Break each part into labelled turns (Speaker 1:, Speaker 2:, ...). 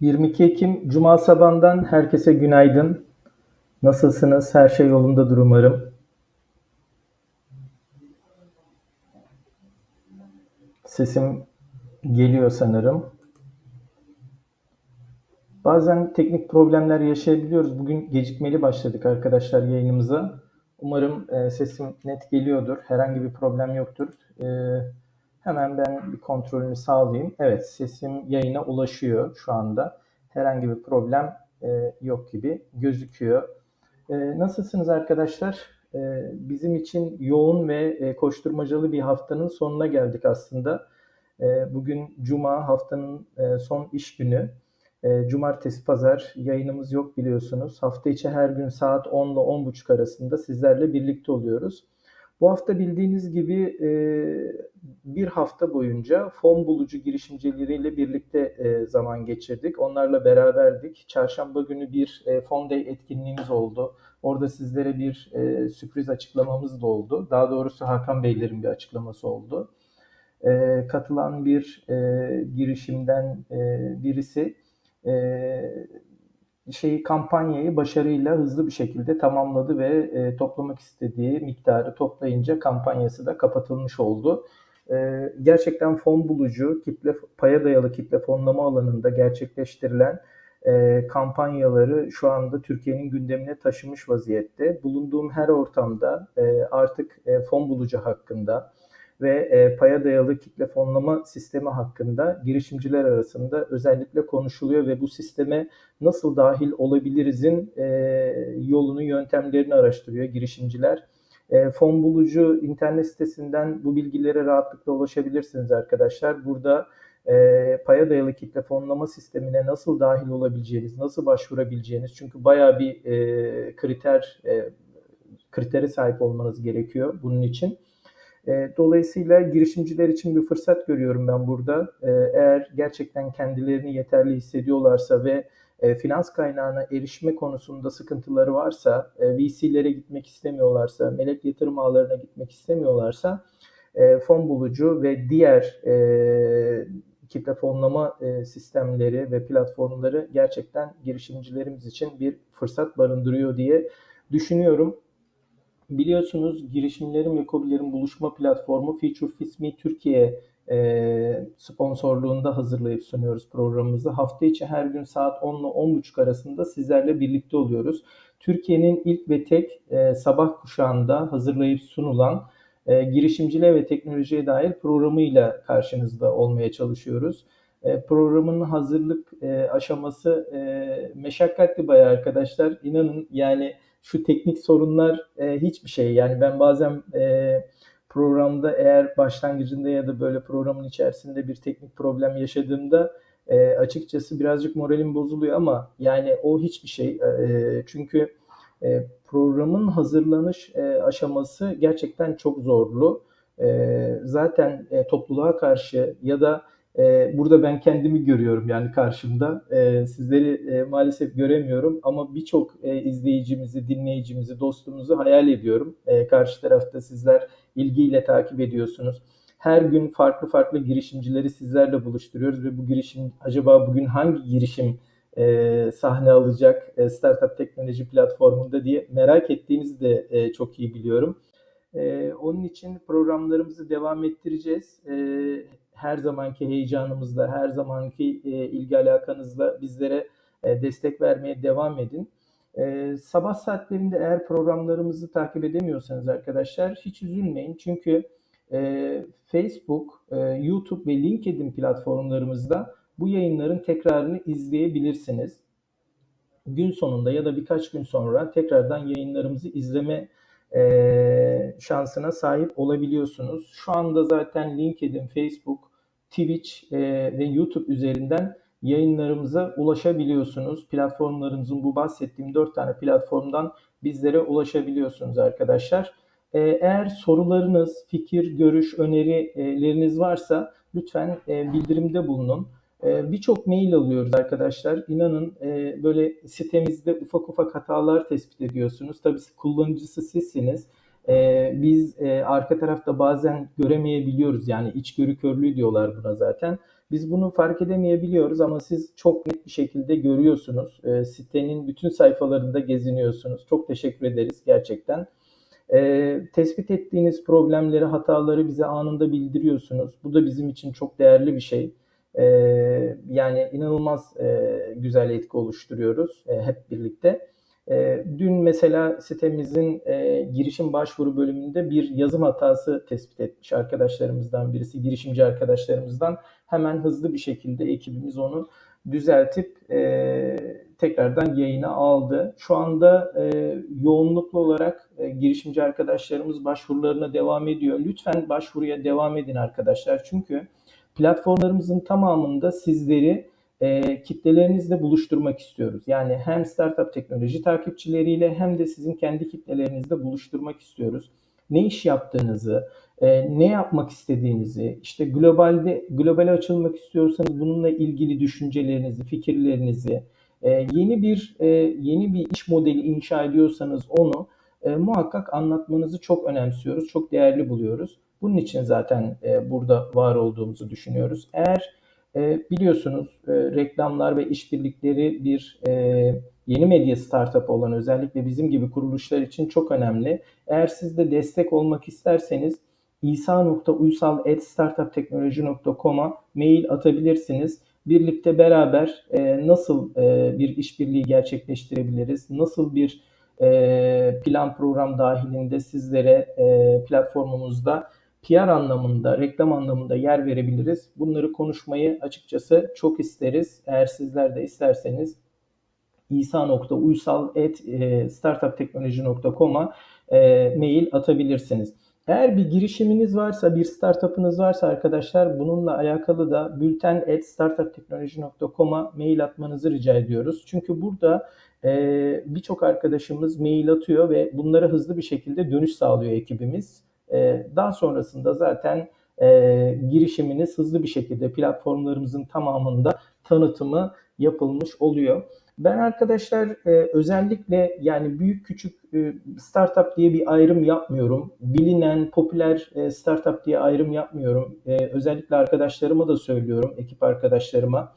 Speaker 1: 22 Ekim Cuma sabahından herkese günaydın. Nasılsınız? Her şey yolundadır umarım. Sesim geliyor sanırım. Bazen teknik problemler yaşayabiliyoruz. Bugün gecikmeli başladık arkadaşlar yayınımıza. Umarım e, sesim net geliyordur. Herhangi bir problem yoktur. E, hemen ben bir kontrolünü sağlayayım. Evet sesim yayına ulaşıyor şu anda. Herhangi bir problem e, yok gibi gözüküyor. E, nasılsınız arkadaşlar? E, bizim için yoğun ve e, koşturmacalı bir haftanın sonuna geldik aslında. E, bugün Cuma haftanın e, son iş günü. E, Cumartesi, pazar yayınımız yok biliyorsunuz. Hafta içi her gün saat 10 ile 10.30 arasında sizlerle birlikte oluyoruz. Bu hafta bildiğiniz gibi e, bir hafta boyunca fon bulucu girişimcileriyle birlikte e, zaman geçirdik. Onlarla beraberdik. Çarşamba günü bir e, Fon Day etkinliğimiz oldu. Orada sizlere bir e, sürpriz açıklamamız da oldu. Daha doğrusu Hakan Beylerin bir açıklaması oldu. Katılan bir girişimden birisi şeyi kampanyayı başarıyla hızlı bir şekilde tamamladı ve e, toplamak istediği miktarı toplayınca kampanyası da kapatılmış oldu. E, gerçekten fon bulucu, kitle paya dayalı kitle fonlama alanında gerçekleştirilen e, kampanyaları şu anda Türkiye'nin gündemine taşımış vaziyette. Bulunduğum her ortamda e, artık e, fon bulucu hakkında, ve e, paya dayalı kitle fonlama sistemi hakkında girişimciler arasında özellikle konuşuluyor ve bu sisteme nasıl dahil olabilirizin e, yolunu, yöntemlerini araştırıyor girişimciler. E, fon bulucu internet sitesinden bu bilgilere rahatlıkla ulaşabilirsiniz arkadaşlar. Burada e, paya dayalı kitle fonlama sistemine nasıl dahil olabileceğiniz, nasıl başvurabileceğiniz çünkü bayağı bir e, kriter e, kritere sahip olmanız gerekiyor bunun için. E, dolayısıyla girişimciler için bir fırsat görüyorum ben burada. E, eğer gerçekten kendilerini yeterli hissediyorlarsa ve e, finans kaynağına erişme konusunda sıkıntıları varsa, VC'lere gitmek istemiyorlarsa, melek yatırım ağlarına gitmek istemiyorlarsa fon bulucu ve diğer kitle fonlama sistemleri ve platformları gerçekten girişimcilerimiz için bir fırsat barındırıyor diye düşünüyorum. Biliyorsunuz girişimlerin ve COBİ'lerin buluşma platformu Future Fits Türkiye e, sponsorluğunda hazırlayıp sunuyoruz programımızı. Hafta içi her gün saat 10 ile 10.30 arasında sizlerle birlikte oluyoruz. Türkiye'nin ilk ve tek e, sabah kuşağında hazırlayıp sunulan e, girişimciliğe ve teknolojiye dair programıyla karşınızda olmaya çalışıyoruz. E, programın hazırlık e, aşaması meşakkatli bayağı arkadaşlar. İnanın yani şu teknik sorunlar e, hiçbir şey. Yani ben bazen e, programda eğer başlangıcında ya da böyle programın içerisinde bir teknik problem yaşadığımda e, açıkçası birazcık moralim bozuluyor ama yani o hiçbir şey. E, çünkü e, programın hazırlanış e, aşaması gerçekten çok zorlu. E, zaten e, topluluğa karşı ya da e, burada ben kendimi görüyorum yani karşımda. E, sizleri e, maalesef göremiyorum ama birçok e, izleyicimizi, dinleyicimizi, dostumuzu hayal ediyorum. E, karşı tarafta sizler ilgiyle takip ediyorsunuz. Her gün farklı farklı girişimcileri sizlerle buluşturuyoruz ve bu girişim acaba bugün hangi girişim e, sahne alacak e, Startup Teknoloji platformunda diye merak ettiğinizi de e, çok iyi biliyorum. E, onun için programlarımızı devam ettireceğiz. E, her zamanki heyecanımızla, her zamanki e, ilgi alakanızla bizlere e, destek vermeye devam edin. E, sabah saatlerinde eğer programlarımızı takip edemiyorsanız arkadaşlar hiç üzülmeyin. Çünkü e, Facebook, e, YouTube ve LinkedIn platformlarımızda bu yayınların tekrarını izleyebilirsiniz. Gün sonunda ya da birkaç gün sonra tekrardan yayınlarımızı izleme e, şansına sahip olabiliyorsunuz. Şu anda zaten LinkedIn, Facebook, Twitch e, ve YouTube üzerinden yayınlarımıza ulaşabiliyorsunuz. Platformlarımızın bu bahsettiğim dört tane platformdan bizlere ulaşabiliyorsunuz arkadaşlar. E, eğer sorularınız, fikir, görüş, önerileriniz varsa lütfen e, bildirimde bulunun. E, Birçok mail alıyoruz arkadaşlar. İnanın e, böyle sitemizde ufak ufak hatalar tespit ediyorsunuz. Tabii kullanıcısı sizsiniz e, biz e, arka tarafta bazen göremeyebiliyoruz. Yani içgörü körlüğü diyorlar buna zaten. Biz bunu fark edemeyebiliyoruz ama siz çok net bir şekilde görüyorsunuz. E, sitenin bütün sayfalarında geziniyorsunuz. Çok teşekkür ederiz gerçekten. E, tespit ettiğiniz problemleri, hataları bize anında bildiriyorsunuz. Bu da bizim için çok değerli bir şey. E, yani inanılmaz e, güzel etki oluşturuyoruz e, hep birlikte. E, dün mesela sitemizin e, girişim başvuru bölümünde bir yazım hatası tespit etmiş arkadaşlarımızdan birisi, girişimci arkadaşlarımızdan. Hemen hızlı bir şekilde ekibimiz onu düzeltip e, tekrardan yayına aldı. Şu anda e, yoğunluklu olarak e, girişimci arkadaşlarımız başvurularına devam ediyor. Lütfen başvuruya devam edin arkadaşlar. Çünkü platformlarımızın tamamında sizleri e, kitlelerinizle buluşturmak istiyoruz. Yani hem startup teknoloji takipçileriyle hem de sizin kendi kitlelerinizle buluşturmak istiyoruz. Ne iş yaptığınızı, e, ne yapmak istediğinizi, işte globalde globale açılmak istiyorsanız bununla ilgili düşüncelerinizi, fikirlerinizi, e, yeni bir e, yeni bir iş modeli inşa ediyorsanız onu e, muhakkak anlatmanızı çok önemsiyoruz, çok değerli buluyoruz. Bunun için zaten e, burada var olduğumuzu düşünüyoruz. Eğer e, biliyorsunuz e, reklamlar ve işbirlikleri bir e, yeni medya startup olan özellikle bizim gibi kuruluşlar için çok önemli. Eğer siz de destek olmak isterseniz isa.uysal.startupteknoloji.com'a mail atabilirsiniz. Birlikte beraber e, nasıl e, bir işbirliği gerçekleştirebiliriz, nasıl bir e, plan program dahilinde sizlere e, platformumuzda PR anlamında, reklam anlamında yer verebiliriz. Bunları konuşmayı açıkçası çok isteriz. Eğer sizler de isterseniz isa.uysal.startupteknoloji.com'a e, mail atabilirsiniz. Eğer bir girişiminiz varsa, bir startup'ınız varsa arkadaşlar bununla alakalı da bülten.startupteknoloji.com'a mail atmanızı rica ediyoruz. Çünkü burada e, birçok arkadaşımız mail atıyor ve bunlara hızlı bir şekilde dönüş sağlıyor ekibimiz. E, daha sonrasında zaten e, girişiminiz hızlı bir şekilde platformlarımızın tamamında tanıtımı yapılmış oluyor. Ben arkadaşlar e, özellikle yani büyük küçük e, startup diye bir ayrım yapmıyorum. Bilinen, popüler e, startup diye ayrım yapmıyorum. E, özellikle arkadaşlarıma da söylüyorum, ekip arkadaşlarıma.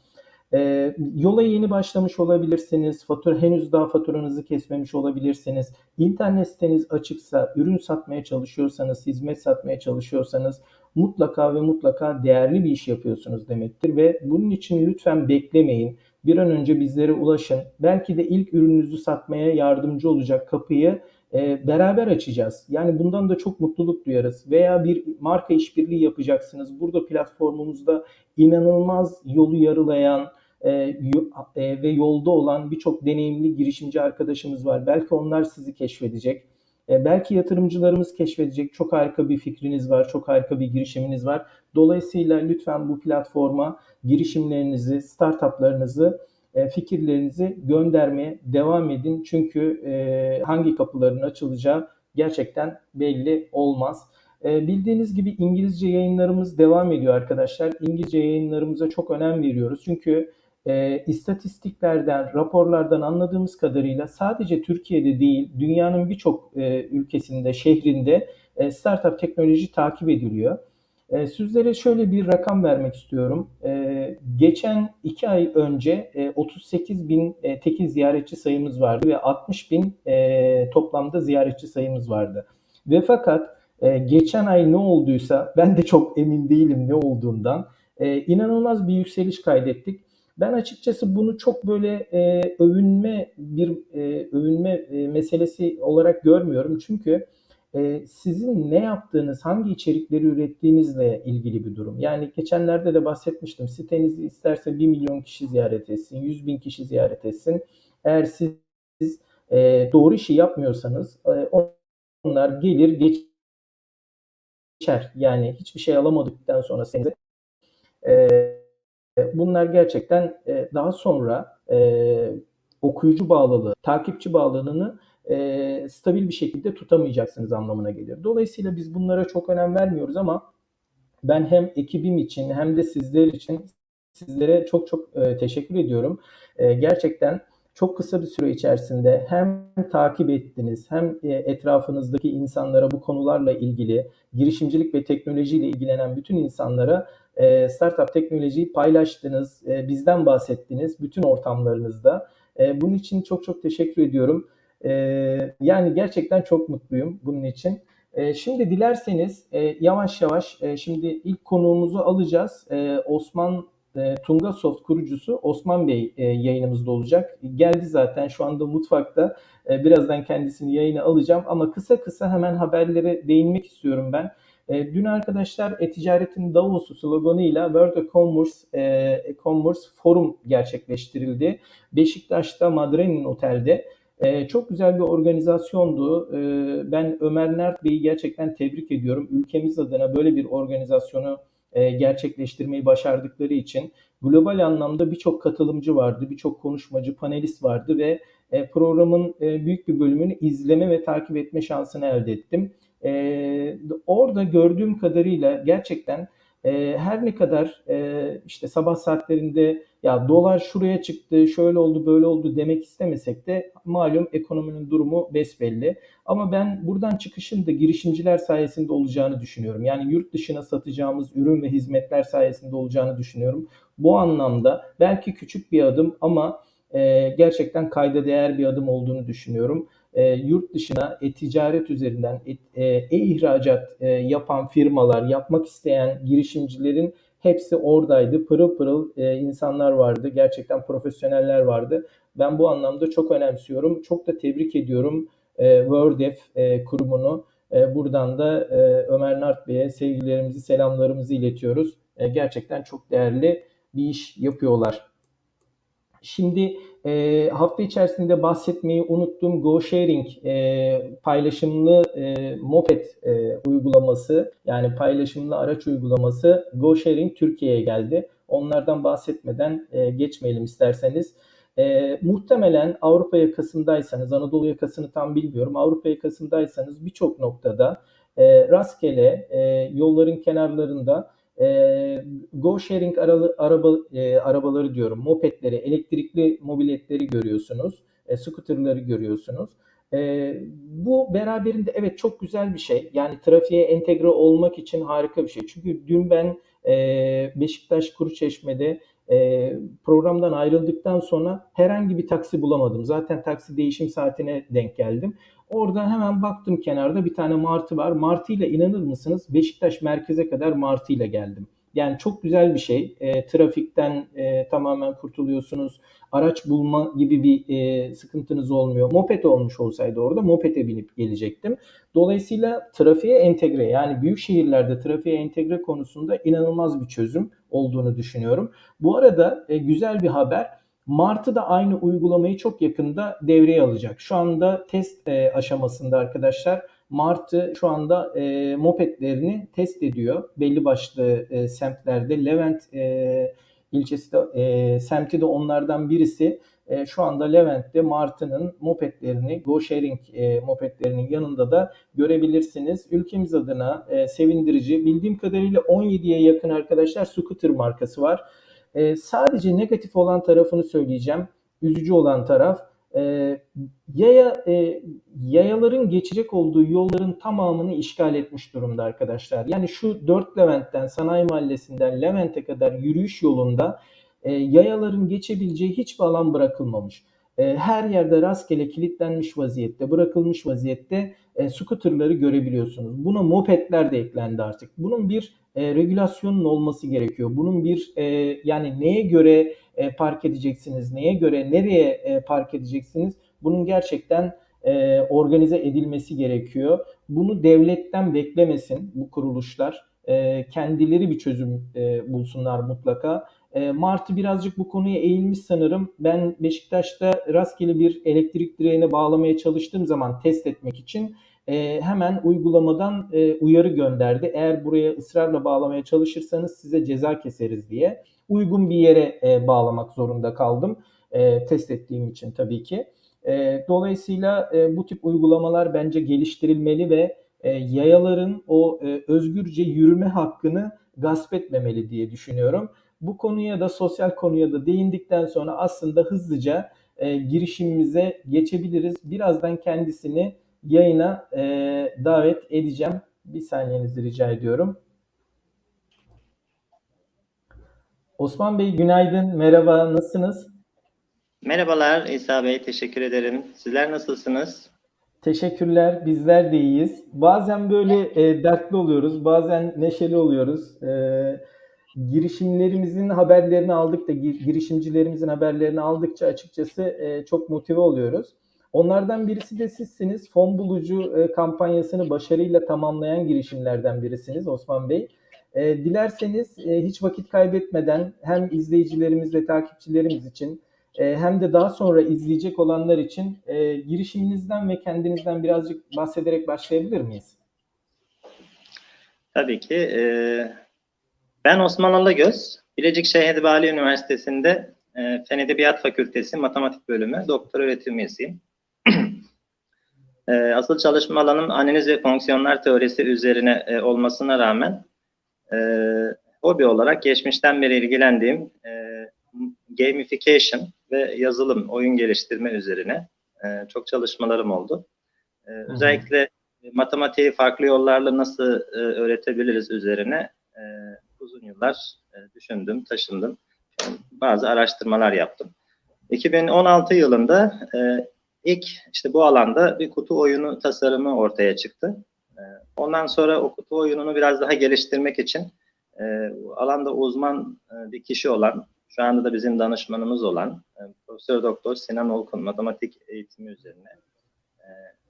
Speaker 1: E, yola yeni başlamış olabilirsiniz. Fatura henüz daha faturanızı kesmemiş olabilirsiniz. İnternet siteniz açıksa, ürün satmaya çalışıyorsanız, hizmet satmaya çalışıyorsanız mutlaka ve mutlaka değerli bir iş yapıyorsunuz demektir ve bunun için lütfen beklemeyin. Bir an önce bizlere ulaşın. Belki de ilk ürününüzü satmaya yardımcı olacak kapıyı e, beraber açacağız. Yani bundan da çok mutluluk duyarız. Veya bir marka işbirliği yapacaksınız. Burada platformumuzda inanılmaz yolu yarılayan, ve yolda olan birçok deneyimli girişimci arkadaşımız var. Belki onlar sizi keşfedecek. E, belki yatırımcılarımız keşfedecek. Çok harika bir fikriniz var, çok harika bir girişiminiz var. Dolayısıyla lütfen bu platforma girişimlerinizi, startuplarınızı, fikirlerinizi göndermeye devam edin. Çünkü hangi kapıların açılacağı gerçekten belli olmaz. Bildiğiniz gibi İngilizce yayınlarımız devam ediyor arkadaşlar. İngilizce yayınlarımıza çok önem veriyoruz. Çünkü e, istatistiklerden, raporlardan anladığımız kadarıyla sadece Türkiye'de değil, dünyanın birçok e, ülkesinde, şehrinde e, startup teknoloji takip ediliyor. E, sizlere şöyle bir rakam vermek istiyorum. E, geçen iki ay önce e, 38 bin e, tekil ziyaretçi sayımız vardı ve 60 bin e, toplamda ziyaretçi sayımız vardı. Ve fakat e, geçen ay ne olduysa ben de çok emin değilim ne olduğundan. E, inanılmaz bir yükseliş kaydettik. Ben açıkçası bunu çok böyle e, övünme bir e, övünme e, meselesi olarak görmüyorum. Çünkü e, sizin ne yaptığınız, hangi içerikleri ürettiğinizle ilgili bir durum. Yani geçenlerde de bahsetmiştim. Sitenizi isterse 1 milyon kişi ziyaret etsin, 100 bin kişi ziyaret etsin. Eğer siz e, doğru işi yapmıyorsanız e, onlar gelir geçer. Yani hiçbir şey alamadıktan sonra size e, Bunlar gerçekten e, daha sonra e, okuyucu bağlılığı, takipçi bağlılığını e, stabil bir şekilde tutamayacaksınız anlamına geliyor. Dolayısıyla biz bunlara çok önem vermiyoruz ama ben hem ekibim için hem de sizler için sizlere çok çok teşekkür ediyorum. gerçekten çok kısa bir süre içerisinde hem takip ettiniz hem etrafınızdaki insanlara bu konularla ilgili girişimcilik ve teknolojiyle ilgilenen bütün insanlara e, startup teknolojiyi paylaştınız, e, bizden bahsettiniz bütün ortamlarınızda. E, bunun için çok çok teşekkür ediyorum. E, yani gerçekten çok mutluyum bunun için. E, şimdi dilerseniz e, yavaş yavaş e, şimdi ilk konuğumuzu alacağız. E, Osman e, Tungasoft kurucusu Osman Bey e, yayınımızda olacak. Geldi zaten şu anda mutfakta. E, birazdan kendisini yayına alacağım ama kısa kısa hemen haberlere değinmek istiyorum ben. E, dün arkadaşlar e-ticaretin Davos'u sloganıyla World e-Commerce, e, e-Commerce Forum gerçekleştirildi. Beşiktaş'ta Madrenin Otel'de. Çok güzel bir organizasyondu. Ben Ömer Nert Bey'i gerçekten tebrik ediyorum. Ülkemiz adına böyle bir organizasyonu e, gerçekleştirmeyi başardıkları için global anlamda birçok katılımcı vardı, birçok konuşmacı, panelist vardı ve e, programın e, büyük bir bölümünü izleme ve takip etme şansını elde ettim. Orada gördüğüm kadarıyla gerçekten her ne kadar işte sabah saatlerinde ya dolar şuraya çıktı, şöyle oldu, böyle oldu demek istemesek de malum ekonominin durumu besbelli. Ama ben buradan çıkışın da girişimciler sayesinde olacağını düşünüyorum. Yani yurt dışına satacağımız ürün ve hizmetler sayesinde olacağını düşünüyorum. Bu anlamda belki küçük bir adım ama gerçekten kayda değer bir adım olduğunu düşünüyorum. Yurt dışına e-ticaret üzerinden e-ihracat yapan firmalar, yapmak isteyen girişimcilerin Hepsi oradaydı. Pırıl pırıl e, insanlar vardı. Gerçekten profesyoneller vardı. Ben bu anlamda çok önemsiyorum. Çok da tebrik ediyorum e, WordF e, kurumunu. E, buradan da e, Ömer Nart Bey'e sevgilerimizi, selamlarımızı iletiyoruz. E, gerçekten çok değerli bir iş yapıyorlar. Şimdi e, hafta içerisinde bahsetmeyi unuttum. GoSharing e, paylaşımlı e, moped e, uygulaması yani paylaşımlı araç uygulaması GoSharing Türkiye'ye geldi. Onlardan bahsetmeden e, geçmeyelim isterseniz. E, muhtemelen Avrupa yakasındaysanız, Anadolu yakasını tam bilmiyorum. Avrupa yakasındaysanız birçok noktada e, rastgele e, yolların kenarlarında e, Go sharing aralı, araba, e, arabaları diyorum, mopedleri, elektrikli mobiletleri görüyorsunuz, e, scooterları görüyorsunuz. E, bu beraberinde evet çok güzel bir şey. Yani trafiğe entegre olmak için harika bir şey. Çünkü dün ben e, Beşiktaş Kuruçeşme'de e, programdan ayrıldıktan sonra herhangi bir taksi bulamadım. Zaten taksi değişim saatine denk geldim. Orada hemen baktım kenarda bir tane martı var. Martı ile inanır mısınız? Beşiktaş merkeze kadar martı ile geldim. Yani çok güzel bir şey. E, trafikten e, tamamen kurtuluyorsunuz. Araç bulma gibi bir e, sıkıntınız olmuyor. Moped olmuş olsaydı orada mopede binip gelecektim. Dolayısıyla trafiğe entegre yani büyük şehirlerde trafiğe entegre konusunda inanılmaz bir çözüm olduğunu düşünüyorum. Bu arada e, güzel bir haber. Martı da aynı uygulamayı çok yakında devreye alacak. Şu anda test e, aşamasında arkadaşlar. Martı şu anda e, mopedlerini test ediyor. Belli başlı e, semtlerde. Levent e, ilçesi de e, semti de onlardan birisi. E, şu anda Levent'te Martı'nın mopedlerini, Go Sharing e, mopedlerinin yanında da görebilirsiniz. Ülkemiz adına e, sevindirici. Bildiğim kadarıyla 17'ye yakın arkadaşlar scooter markası var. E, sadece negatif olan tarafını söyleyeceğim. Üzücü olan taraf e, yaya e, yayaların geçecek olduğu yolların tamamını işgal etmiş durumda arkadaşlar. Yani şu 4 Levent'ten Sanayi Mahallesi'nden Levent'e kadar yürüyüş yolunda e, yayaların geçebileceği hiçbir alan bırakılmamış. E, her yerde rastgele kilitlenmiş vaziyette, bırakılmış vaziyette e, scooterları görebiliyorsunuz. Buna mopedler de eklendi artık. Bunun bir e, regülasyonun olması gerekiyor. Bunun bir e, yani neye göre e, park edeceksiniz, neye göre nereye e, park edeceksiniz? Bunun gerçekten e, organize edilmesi gerekiyor. Bunu devletten beklemesin bu kuruluşlar. E, kendileri bir çözüm e, bulsunlar mutlaka. E, Martı birazcık bu konuya eğilmiş sanırım. Ben Beşiktaş'ta rastgele bir elektrik direğine bağlamaya çalıştığım zaman test etmek için e, hemen uygulamadan e, uyarı gönderdi. Eğer buraya ısrarla bağlamaya çalışırsanız size ceza keseriz diye. Uygun bir yere bağlamak zorunda kaldım. Test ettiğim için tabii ki. Dolayısıyla bu tip uygulamalar bence geliştirilmeli ve yayaların o özgürce yürüme hakkını gasp etmemeli diye düşünüyorum. Bu konuya da sosyal konuya da değindikten sonra aslında hızlıca e, girişimimize geçebiliriz. Birazdan kendisini yayına e, davet edeceğim. Bir saniyenizi rica ediyorum. Osman Bey günaydın, merhaba, nasılsınız?
Speaker 2: Merhabalar İsa Bey, teşekkür ederim. Sizler nasılsınız?
Speaker 1: Teşekkürler, bizler de iyiyiz. Bazen böyle e, dertli oluyoruz, bazen neşeli oluyoruz. E, girişimlerimizin haberlerini aldık da gir- girişimcilerimizin haberlerini aldıkça açıkçası e, çok motive oluyoruz. Onlardan birisi de sizsiniz. Fon bulucu e, kampanyasını başarıyla tamamlayan girişimlerden birisiniz Osman Bey. E, dilerseniz hiç vakit kaybetmeden hem izleyicilerimiz ve takipçilerimiz için hem de daha sonra izleyecek olanlar için girişiminizden ve kendinizden birazcık bahsederek başlayabilir miyiz?
Speaker 2: Tabii ki. Ben Osman Alagöz, Bilecik Şeyh Edebali Üniversitesi'nde e, Fen Edebiyat Fakültesi Matematik Bölümü doktor öğretim üyesiyim. E, asıl çalışma alanım analiz ve fonksiyonlar teorisi üzerine e, olmasına rağmen e, hobi olarak geçmişten beri ilgilendiğim e, gamification ve yazılım, oyun geliştirme üzerine e, çok çalışmalarım oldu. E, özellikle matematiği farklı yollarla nasıl e, öğretebiliriz üzerine e, uzun yıllar e, düşündüm, taşındım. Bazı araştırmalar yaptım. 2016 yılında e, ilk işte bu alanda bir kutu oyunu tasarımı ortaya çıktı. E, ondan sonra o kutu oyununu biraz daha geliştirmek için alanda uzman bir kişi olan, şu anda da bizim danışmanımız olan Profesör Doktor Sinan Olkun matematik eğitimi üzerine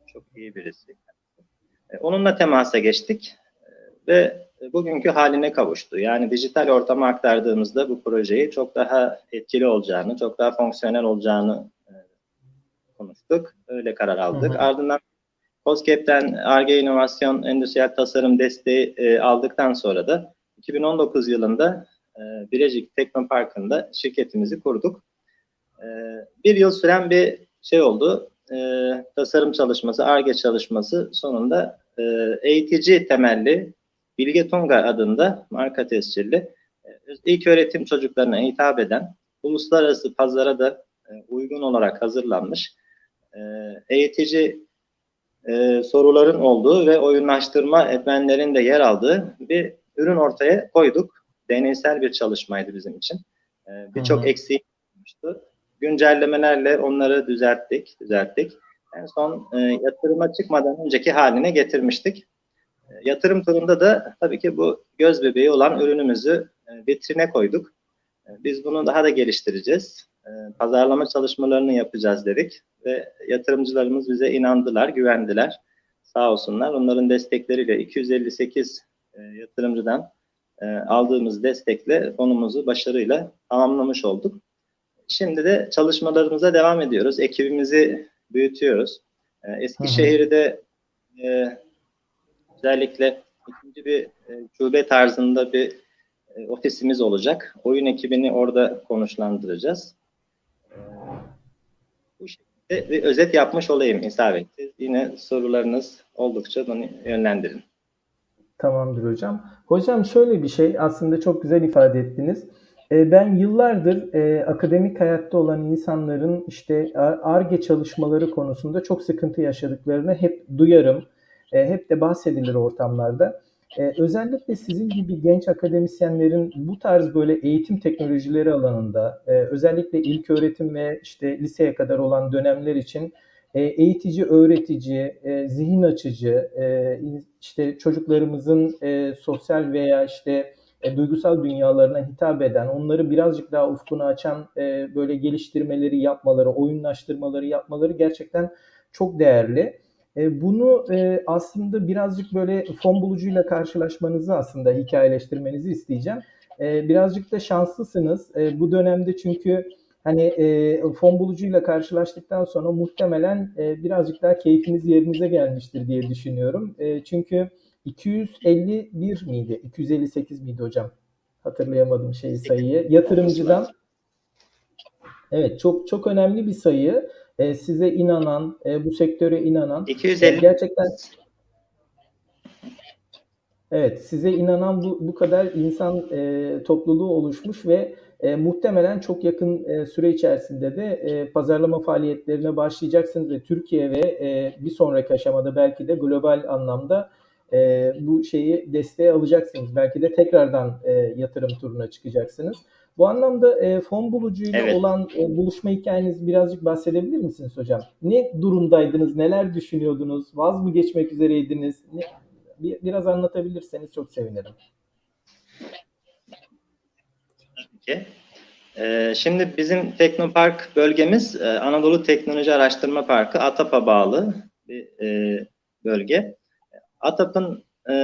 Speaker 2: çok iyi birisi. Onunla temasa geçtik ve bugünkü haline kavuştu. Yani dijital ortama aktardığımızda bu projeyi çok daha etkili olacağını, çok daha fonksiyonel olacağını e, konuştuk. Öyle karar aldık.
Speaker 1: Hı hı.
Speaker 2: Ardından COSGAP'ten ARGE İnovasyon Endüstriyel Tasarım desteği e, aldıktan sonra da 2019 yılında e, Bilecik Teknoparkı'nda şirketimizi kurduk. E, bir yıl süren bir şey oldu. E, tasarım çalışması, ARGE çalışması sonunda e, eğitici temelli Bilge Tunga adında marka tescilli e, ilk öğretim çocuklarına hitap eden uluslararası pazara da e, uygun olarak hazırlanmış e, eğitici soruların olduğu ve oyunlaştırma etmenlerin de yer aldığı bir ürün ortaya koyduk. Deneysel bir çalışmaydı bizim için. Birçok eksiği olmuştu. Güncellemelerle onları düzelttik, düzelttik. En son yatırıma çıkmadan önceki haline getirmiştik. E, yatırım turunda da tabii ki bu göz bebeği olan ürünümüzü e, vitrine koyduk. E, biz bunu daha da geliştireceğiz. Pazarlama çalışmalarını yapacağız dedik ve yatırımcılarımız bize inandılar, güvendiler. Sağ olsunlar. Onların destekleriyle 258 e, yatırımcıdan aldığımız destekle fonumuzu başarıyla tamamlamış olduk. Şimdi de çalışmalarımıza devam ediyoruz. Ekibimizi büyütüyoruz. Eskişehir'de e, özellikle ikinci bir e, şube tarzında bir e, ofisimiz olacak. Oyun ekibini orada konuşlandıracağız. E, bu şekilde bir özet yapmış olayım İsa Bey. Siz yine sorularınız oldukça bunu yönlendirin.
Speaker 1: Tamamdır hocam. Hocam şöyle bir şey aslında çok güzel ifade ettiniz. E, Ben yıllardır e, akademik hayatta olan insanların işte Ar-Ge çalışmaları konusunda çok sıkıntı yaşadıklarını hep duyarım. E, hep de bahsedilir ortamlarda. E, özellikle sizin gibi genç akademisyenlerin bu tarz böyle eğitim teknolojileri alanında, e, özellikle ilk öğretim ve işte liseye kadar olan dönemler için e, eğitici, öğretici, e, zihin açıcı, e, işte çocuklarımızın e, sosyal veya işte e, duygusal dünyalarına hitap eden, onları birazcık daha ufkunu açan e, böyle geliştirmeleri yapmaları, oyunlaştırmaları yapmaları gerçekten çok değerli. E, bunu e, aslında birazcık böyle fon bulucuyla karşılaşmanızı aslında hikayeleştirmenizi isteyeceğim. E, birazcık da şanslısınız. E, bu dönemde çünkü hani e, fon bulucuyla karşılaştıktan sonra muhtemelen e, birazcık daha keyfiniz yerinize gelmiştir diye düşünüyorum. E, çünkü 251 miydi? 258 miydi hocam? Hatırlayamadım şeyi sayıyı. Yatırımcıdan Evet çok çok önemli bir sayı. E, size inanan, e, bu sektöre inanan, e,
Speaker 2: 250
Speaker 1: gerçekten evet size inanan bu, bu kadar insan e, topluluğu oluşmuş ve e, muhtemelen çok yakın e, süre içerisinde de e, pazarlama faaliyetlerine başlayacaksınız ve Türkiye ve e, bir sonraki aşamada belki de global anlamda e, bu şeyi desteğe alacaksınız. Belki de tekrardan e, yatırım turuna çıkacaksınız. Bu anlamda e, fon bulucuyla
Speaker 2: Evet.
Speaker 1: olan e, buluşma hikayeniz birazcık bahsedebilir misiniz hocam? Ne durumdaydınız, neler düşünüyordunuz, vaz mı geçmek üzereydiniz? Ne, bir- biraz anlatabilirseniz çok sevinirim.
Speaker 2: Peki. Ee, şimdi bizim Teknopark bölgemiz e, Anadolu Teknoloji Araştırma Parkı ATAP'a bağlı bir e, bölge. ATAP'ın e,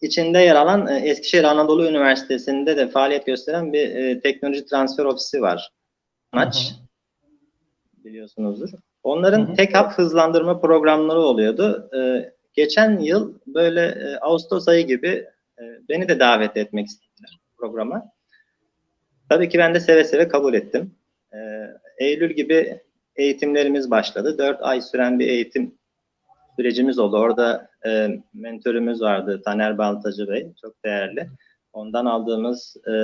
Speaker 2: içinde yer alan e, Eskişehir Anadolu Üniversitesi'nde de faaliyet gösteren bir e, teknoloji transfer ofisi var. ANAÇ biliyorsunuzdur. Onların tek hap hızlandırma programları oluyordu. Ee, geçen yıl böyle e, Ağustos ayı gibi e, beni de davet etmek istediler programa. Tabii ki ben de seve seve kabul ettim. Ee, Eylül gibi eğitimlerimiz başladı. 4 ay süren bir eğitim sürecimiz oldu. Orada e, mentörümüz vardı Taner Baltacı Bey. Çok değerli. Ondan aldığımız e,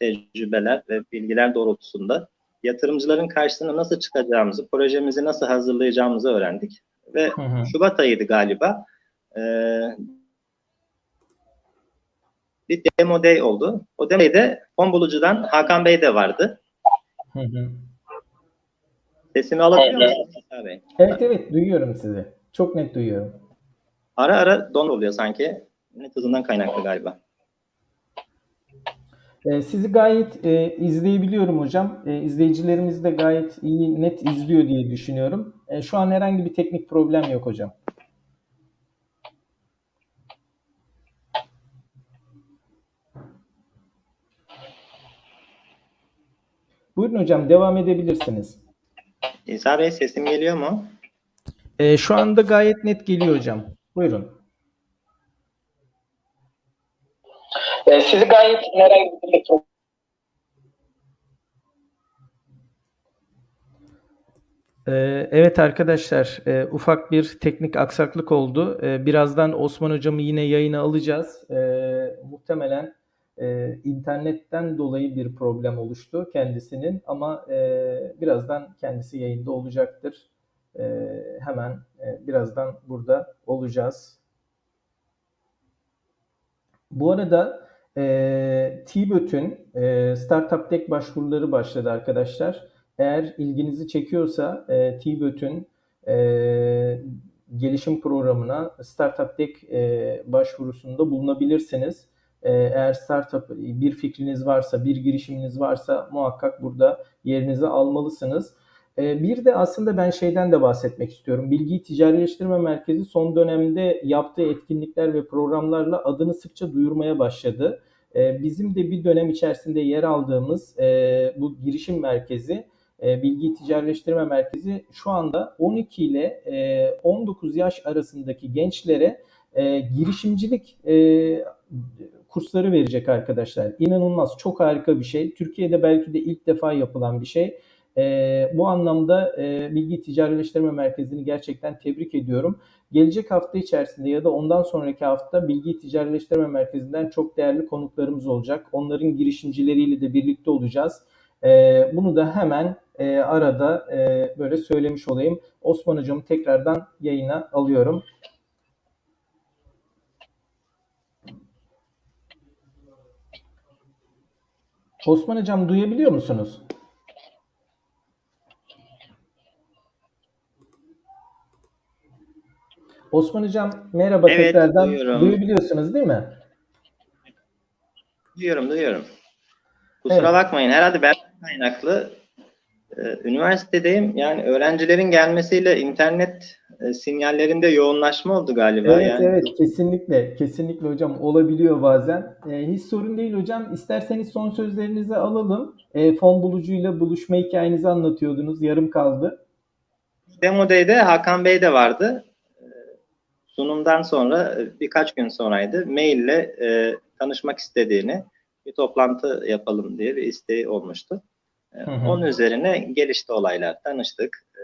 Speaker 2: tecrübeler ve bilgiler doğrultusunda yatırımcıların karşısına nasıl çıkacağımızı, projemizi nasıl hazırlayacağımızı öğrendik. Ve
Speaker 1: Hı hı.
Speaker 2: Şubat ayıydı galiba. Ee, bir demo day oldu. O demo day'de fon bulucudan Hakan Bey de vardı.
Speaker 1: Hı hı.
Speaker 2: Sesimi alabiliyor musunuz Hakan Bey?
Speaker 1: Evet evet duyuyorum sizi. Çok net duyuyorum.
Speaker 2: Ara ara don oluyor sanki. Net hızından kaynaklı galiba.
Speaker 1: Ee, sizi gayet e, izleyebiliyorum hocam. E, izleyicilerimiz de gayet iyi, net izliyor diye düşünüyorum. E, şu an herhangi bir teknik problem yok hocam. Buyurun hocam devam edebilirsiniz.
Speaker 2: İsa Bey sesim geliyor mu?
Speaker 1: E, şu anda gayet net geliyor hocam. Buyurun.
Speaker 3: Ee, sizi gayet bir teknik
Speaker 1: Ee, Evet arkadaşlar, e, ufak bir teknik aksaklık oldu. E, Birazdan Osman hocamı yine yayına alacağız. E, Muhtemelen e, internetten dolayı bir problem oluştu kendisinin ama e, birazdan kendisi yayında olacaktır. E, Hemen e, birazdan burada olacağız. Bu arada e, TBÖT'ün e, Startup Tech başvuruları başladı arkadaşlar. Eğer ilginizi çekiyorsa e, TBÖT'ün e, gelişim programına Startup Tech e, başvurusunda bulunabilirsiniz. E, eğer startup bir fikriniz varsa, bir girişiminiz varsa muhakkak burada yerinizi almalısınız. E, bir de aslında ben şeyden de bahsetmek istiyorum. Bilgi Ticarileştirme Merkezi son dönemde yaptığı etkinlikler ve programlarla adını sıkça duyurmaya başladı. E, bizim de bir dönem içerisinde yer aldığımız e, bu girişim merkezi e, Bilgi Ticarileştirme Merkezi şu anda 12 ile e, 19 yaş arasındaki gençlere e, girişimcilik e, kursları verecek arkadaşlar. İnanılmaz, çok harika bir şey. Türkiye'de belki de ilk defa yapılan bir şey. E, bu anlamda e, Bilgi Ticarileştirme Merkezi'ni gerçekten tebrik ediyorum. Gelecek hafta içerisinde ya da ondan sonraki hafta Bilgi Ticarileştirme Merkezi'nden çok değerli konuklarımız olacak. Onların girişimcileriyle de birlikte olacağız. Ee, bunu da hemen e, arada e, böyle söylemiş olayım. Osman Hocam'ı tekrardan yayına alıyorum. Osman Hocam duyabiliyor musunuz? Osman Hocam merhaba
Speaker 2: Evet,
Speaker 1: tekrardan.
Speaker 2: duyuyorum.
Speaker 1: Duyabiliyorsunuz değil mi?
Speaker 2: Duyuyorum, duyuyorum. Kusura
Speaker 1: Evet.
Speaker 2: bakmayın. Herhalde ben kaynaklı e, üniversitedeyim. Yani öğrencilerin gelmesiyle internet e, sinyallerinde yoğunlaşma oldu galiba.
Speaker 1: Evet
Speaker 2: yani.
Speaker 1: evet kesinlikle kesinlikle hocam olabiliyor bazen. Ee, hiç sorun değil hocam. İsterseniz son sözlerinizi alalım. Fon bulucuyla buluşma hikayenizi anlatıyordunuz. Yarım kaldı.
Speaker 2: Demo Day'de Hakan Bey de vardı. Sunumdan sonra e, birkaç gün sonraydı. Maille e, tanışmak istediğini, bir toplantı yapalım diye bir isteği olmuştu. E,
Speaker 1: Hı hı.
Speaker 2: Onun üzerine gelişti olaylar. Tanıştık. E,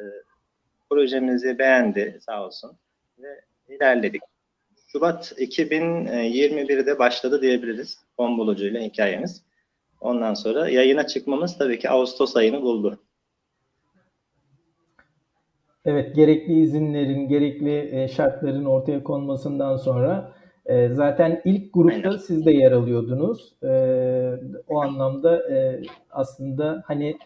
Speaker 2: projemizi beğendi sağ olsun ve ilerledik. Şubat 2021'de başladı diyebiliriz fon bulucuyla hikayemiz. Ondan sonra yayına çıkmamız tabii ki Ağustos ayını buldu.
Speaker 1: Evet gerekli izinlerin, gerekli e, şartların ortaya konmasından sonra E, zaten ilk grupta siz de yer alıyordunuz. E, o anlamda aslında hani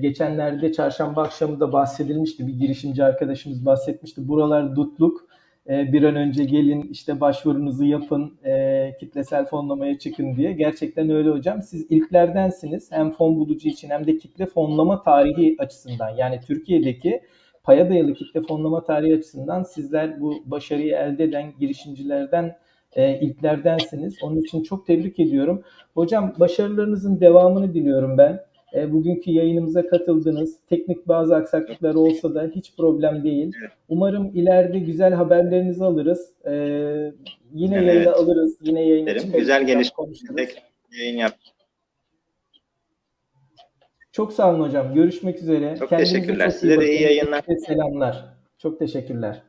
Speaker 1: geçenlerde çarşamba akşamı da bahsedilmişti. Bir girişimci arkadaşımız bahsetmişti. Buralar dutluk. Bir an önce gelin işte başvurunuzu yapın, kitlesel fonlamaya çıkın diye. Gerçekten öyle hocam. Siz ilklerdensiniz. Hem fon bulucu için hem de kitle fonlama tarihi açısından. Yani Türkiye'deki paya dayalı kitle fonlama tarihi açısından sizler bu başarıyı elde eden girişimcilerden e, ilklerdensiniz. Onun için çok tebrik ediyorum. Hocam başarılarınızın devamını diliyorum ben. E, bugünkü yayınımıza katıldınız. Teknik bazı aksaklıklar olsa da hiç problem değil. Umarım ileride güzel haberlerinizi alırız. E, yine
Speaker 2: Evet.
Speaker 1: yayına alırız. Yine yayına
Speaker 2: Derim. Güzel gelişme.
Speaker 1: konuşuruz.
Speaker 2: Tek yayın yap.
Speaker 1: Çok sağ olun hocam. Görüşmek üzere.
Speaker 2: Çok
Speaker 1: Kendinize
Speaker 2: teşekkürler.
Speaker 1: çok
Speaker 2: Size de iyi yayınlar.
Speaker 1: Selamlar. Çok teşekkürler.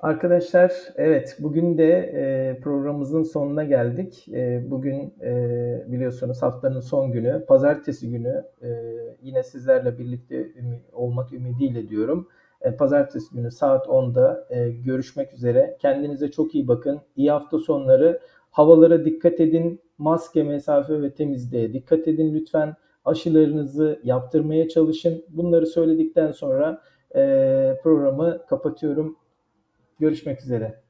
Speaker 1: Arkadaşlar, evet bugün de e, programımızın sonuna geldik. E, bugün e, biliyorsunuz haftanın son günü, pazartesi günü e, yine sizlerle birlikte ümi- olmak ümidiyle diyorum. E, pazartesi günü saat 10'da e, görüşmek üzere. Kendinize çok iyi bakın. İyi hafta sonları. Havalara dikkat edin. Maske, mesafe ve temizliğe dikkat edin lütfen. Aşılarınızı yaptırmaya çalışın. Bunları söyledikten sonra e, programı kapatıyorum. Görüşmek üzere.